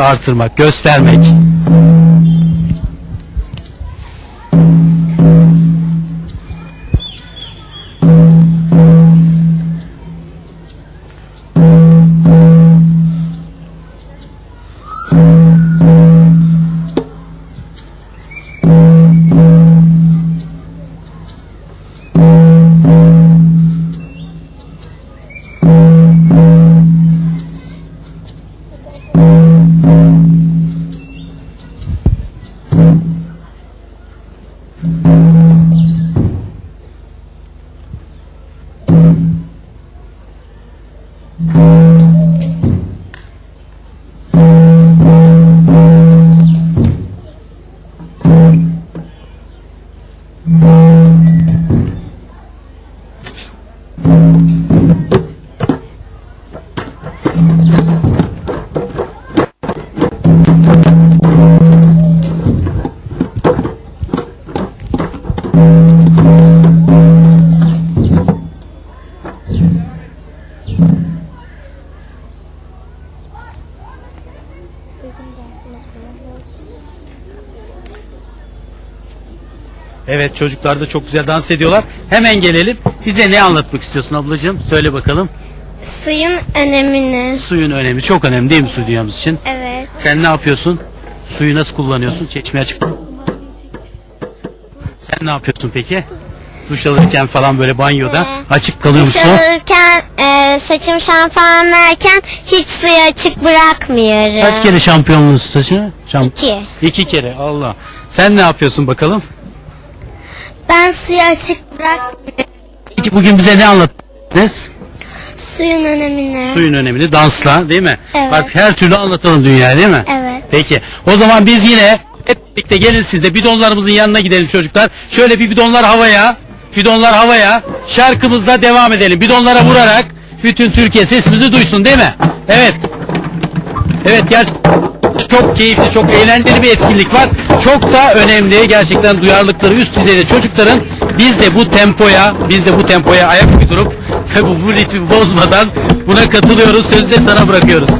artırmak, göstermek. Evet çocuklar da çok güzel dans ediyorlar. Hemen gelelim. Bize ne anlatmak istiyorsun ablacığım? Söyle bakalım. Suyun önemini. Suyun önemi çok önemli değil mi su dünyamız için? Evet. Sen ne yapıyorsun? Suyu nasıl kullanıyorsun? Çeşmeye açık. Sen ne yapıyorsun peki? Duş alırken falan böyle banyoda açık kalıyor Duş alırken e, saçım şampuanlarken hiç suyu açık bırakmıyorum. Kaç kere şampiyonluğun saçını? Şamp İki. İki kere Allah. Sen ne yapıyorsun bakalım? Ben suyu açık bırakmıyorum. Peki bugün bize ne anlattınız? Suyun önemini. Suyun önemini dansla değil mi? Evet. Artık her türlü anlatalım dünyaya değil mi? Evet. Peki. O zaman biz yine hep birlikte gelin siz de bidonlarımızın yanına gidelim çocuklar. Şöyle bir bidonlar havaya. Bidonlar havaya. Şarkımızla devam edelim. Bidonlara vurarak bütün Türkiye sesimizi duysun değil mi? Evet. Evet gerçekten çok keyifli, çok eğlenceli bir etkinlik var. Çok da önemli gerçekten duyarlılıkları üst düzeyde çocukların biz de bu tempoya, biz de bu tempoya ayak uydurup bu, bu ritmi bozmadan buna katılıyoruz. Sözü de sana bırakıyoruz.